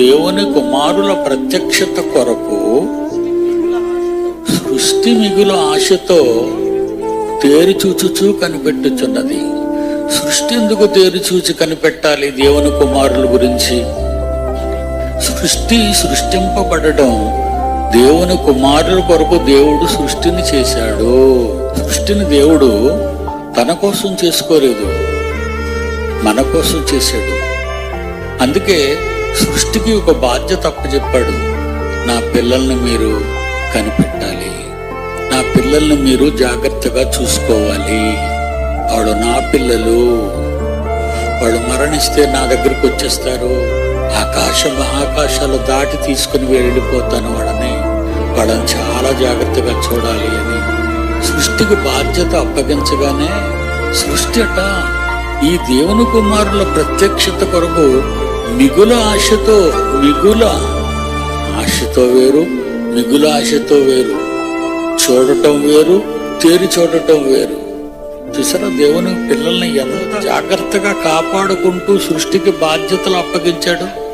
దేవుని కుమారుల ప్రత్యక్షత కొరకు సృష్టి మిగులు ఆశతో తేరి చూచుచూ కనిపెట్టుచున్నది. సృష్టి ఎందుకు తేరిచూచి కనిపెట్టాలి దేవుని కుమారుల గురించి? సృష్టి సృష్టింపబడడం దేవుని కుమారుల కొరకు దేవుడు సృష్టిని చేశాడు. సృష్టిని దేవుడు తన కోసం చేసుకోలేదు మన కోసం చేశాడు. అందుకే సృష్టికి ఒక బాధ్యత అప్పచెప్పాడు. నా పిల్లల్ని మీరు కనిపెట్టాలి. నా పిల్లల్ని మీరు జాగ్రత్తగా చూసుకోవాలి. వాడు నా పిల్లలు. వాళ్ళు మరణిస్తే నా దగ్గరికి వచ్చేస్తారు. ఆకాశ మహాకాశాలు దాటి తీసుకుని వెళ్ళిపోతాను వాళ్ళని. వాళ్ళని చాలా జాగ్రత్తగా చూడాలి అని. సృష్టికి బాధ్యత అప్పగించగానే సృష్టి అట ఈ దేవుని కుమారుల ప్రత్యక్షత కొరకు మిగుల ఆశతో మిగుల ఆశతో వేరు మిగుల ఆశతో వేరు. చూడటం వేరు తేరి చూడటం వేరు. చూసారా? దేవుని పిల్లల్ని ఎంత జాగ్రత్తగా కాపాడుకుంటూ సృష్టికి బాధ్యతలు అప్పగించాడు?